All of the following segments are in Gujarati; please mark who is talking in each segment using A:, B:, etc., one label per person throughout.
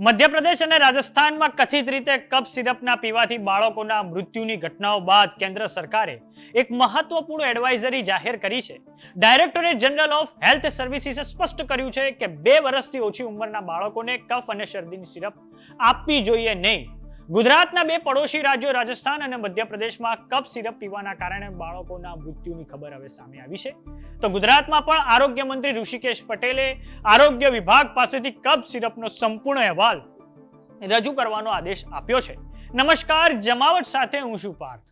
A: મધ્યપ્રદેશ અને રાજસ્થાનમાં કથિત રીતે કપ સિરપના પીવાથી બાળકોના મૃત્યુની ઘટનાઓ બાદ કેન્દ્ર સરકારે એક મહત્વપૂર્ણ એડવાઇઝરી જાહેર કરી છે. ડાયરેક્ટોરેટ જનરલ ઓફ હેલ્થ સર્વિસીસે સ્પષ્ટ કર્યું છે કે બે વર્ષથી ઓછી ઉંમરના બાળકોને કફ અને શરદીની સિરપ આપવી જોઈએ નહીં. ગુજરાતના બે પડોશી રાજ્યો, રાજસ્થાન અને મધ્યપ્રદેશમાં કપ સિરપ પીવાના કારણે બાળકોના મૃત્યુની ખબર હવે સામે આવી છે. તો ગુજરાતમાં પણ આરોગ્ય મંત્રી ઋષિકેશ પટેલે આરોગ્ય વિભાગ પાસેથી કપ સિરપનો સંપૂર્ણ અહેવાલ રજૂ કરવાનો આદેશ આપ્યો છે. નમસ્કાર, જમાવટ સાથે હું શું પાર્થ.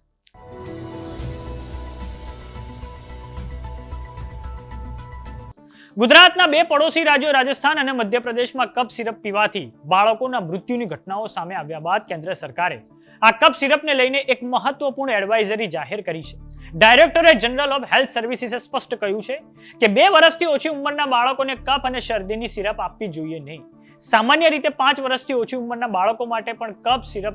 A: ગુજરાતના બે પડોશી રાજ્યો, રાજસ્થાન અને મધ્યપ્રદેશમાં કપ સિરપ પીવાથી બાળકોના મૃત્યુની ઘટનાઓ સામે આવ્યા બાદ કેન્દ્ર સરકારે આ કપ સિરપને લઈને એક મહત્વપૂર્ણ એડવાઇઝરી જાહેર કરી છે. ડાયરેક્ટોરેટ જનરલ ઓફ હેલ્થ સર્વિસીસે સ્પષ્ટ કહ્યું છે કે બે વર્ષથી ઓછી ઉંમરના બાળકોને કફ અને શરદીની સિરપ આપવી જોઈએ નહીં. સામાન્ય રીતે પાંચ વર્ષથી ઓછી ઉંમરના બાળકો માટે પણ કફ સિરપ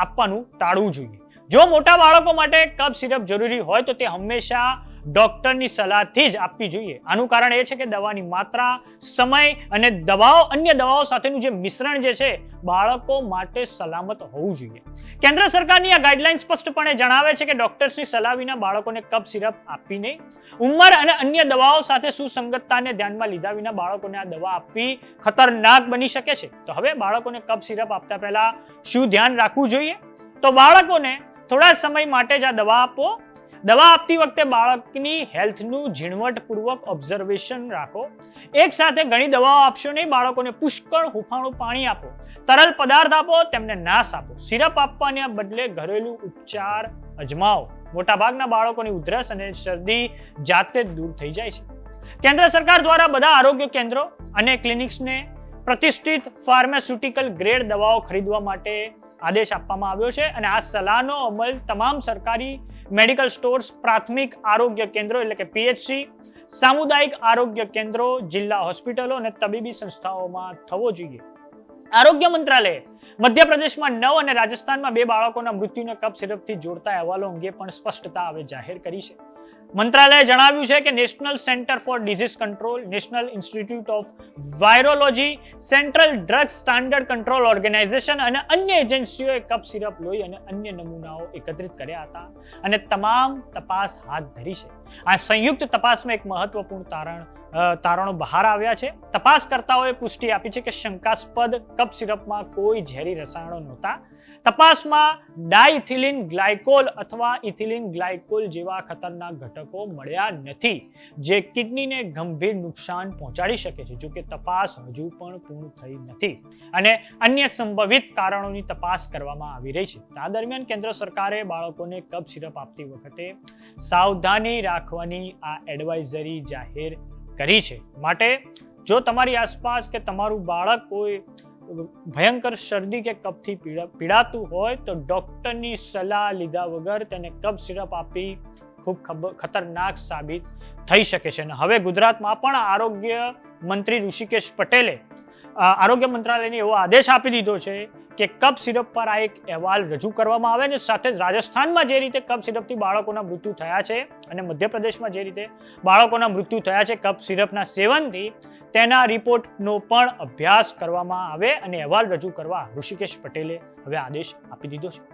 A: આપવાનું ટાળવું જોઈએ. જો મોટા બાળકો માટે કફ સિરપ જરૂરી હોય તો તે હંમેશા ડોક્ટરની સલાહથી જ આપવી જોઈએ. આનું કારણ એ છે કે દવાની માત્રા, સમય અને દવાઓ, અન્ય દવાઓ સાથેનું જે મિશ્રણ જે છે, બાળકો માટે સલામત હોવું જોઈએ. કેન્દ્ર સરકારની આ ગાઈડલાઈન સ્પષ્ટપણે જણાવે છે કે ડોક્ટર્સની સલાહ વિના બાળકોને કફ સિરપ આપવી નહીં. ઉંમર અને અન્ય દવાઓ સાથે સુસંગતતાને ધ્યાનમાં લીધા વિના બાળકોને આ દવા આપવી ખતરનાક બની શકે છે. તો હવે બાળકોને કફ સિરપ આપતા પહેલા શું ધ્યાન રાખવું જોઈએ? તો બાળકોને થોડા સમય માટે જ આ દવા આપો દવા આપતી વખતે બાળકની હેલ્થનું ઝીણવટપૂર્વક ઓબ્ઝર્વેશન રાખો. એક સાથે ઘણી દવાઓ આપશો નહીં, બાળકોને પુષ્કળ હુફાણું પાણી આપો, તરલ પદાર્થ આપો, તેમને નાશ આપો. સિરપ આપવાને બદલે ઘરેલું ઉપચાર અજમાવો. મોટાભાગના બાળકોની ઉધરસ અને શરદી જાતે જ દૂર થઈ જાય છે. કેન્દ્ર સરકાર દ્વારા બધા આરોગ્ય કેન્દ્રો અને ક્લિનિક્સને પ્રતિષ્ઠિત ફાર્માસ્યુટિકલ ગ્રેડ દવાઓ ખરીદવા માટે આદેશ આપવામાં આવ્યો છે અને આ સલાહનો અમલ તમામ સરકારી મેડિકલ સ્ટોર્સ, પ્રાથમિક આરોગ્ય કેન્દ્રો એટલે કે પીએચસી, સામુદાયિક આરોગ્ય કેન્દ્રો, જિલ્લા હોસ્પિટલો અને તબીબી સંસ્થાઓમાં થવો જોઈએ. આરોગ્ય મંત્રાલયે, મધ્યપ્રદેશમાં નવ અને રાજસ્થાનમાં બે બાળકોના મૃત્યુને કપ સિરપથી જોડતા અહેવાલો અંગે પણ સ્પષ્ટતા હવે જાહેર કરી છે. મંત્રાલયે જણાવ્યું છે કે national centre for disease control, national institute of virology, central drug standard control organisation અને અન્ય એજન્સીઓએ કપ સિરપ લોહી અને અન્ય નમૂનાઓ એકત્રિત કર્યા હતા અને તમામ તપાસ હાથ ધરી છે. આ સંયુક્ત તપાસમાં એક મહત્વપૂર્ણ તારણ તારણો બહાર આવ્યા છે. તપાસકર્તાઓએ પુષ્ટિ આપી છે કે શંકાસ્પદ કપ સિરપમાં કોઈ ઝેરી રસાયણો નહોતા. તપાસમાં ડાયથિલિન ગ્લાયકોલ અથવા ઇથિલિન ગ્લાયકોલ જેવા ખતરનાક ઘટકો મળ્યા નથી, જે કિડનીને ગંભીર નુકસાન પહોંચાડી શકે છે, જોકે તપાસ હજુ પણ પૂર્ણ થઈ નથી. અને અન્ય સંભવિત કારણોની તપાસ કરવામાં આવી રહી છે. આ દરમિયાન કેન્દ્ર સરકારે બાળકોને કપ સિરપ આપતી વખતે સાવધાની રાખવાની આ એડવાઇઝરી જાહેર કરી છે. માટે જો તમારી આસપાસ કે તમારું બાળક કોઈ ભયંકર શરદી કે પીડા, પીડાતું હોય તો ડોક્ટરની સલાહ લીધા વગર તેને કફ સિરપ આપી ખૂબ ખતરનાક સાબિત થઈ શકે છે. અને હવે ગુજરાતમાં પણ આરોગ્ય મંત્રી ઋષિકેશ પટેલે આરોગ્ય મંત્રાલયને એવો આદેશ આપી દીધો છે કે કપ સિરપ પર આ એક અહેવાલ રજૂ કરવામાં આવે અને સાથે જ રાજસ્થાનમાં જે રીતે કપ સિરપથી બાળકોના મૃત્યુ થયા છે અને મધ્યપ્રદેશમાં જે રીતે બાળકોના મૃત્યુ થયા છે કપ સિરપના સેવનથી, તેના રિપોર્ટનો પણ અભ્યાસ કરવામાં આવે અને અહેવાલ રજૂ કરવા ઋષિકેશ પટેલે હવે આદેશ આપી દીધો છે.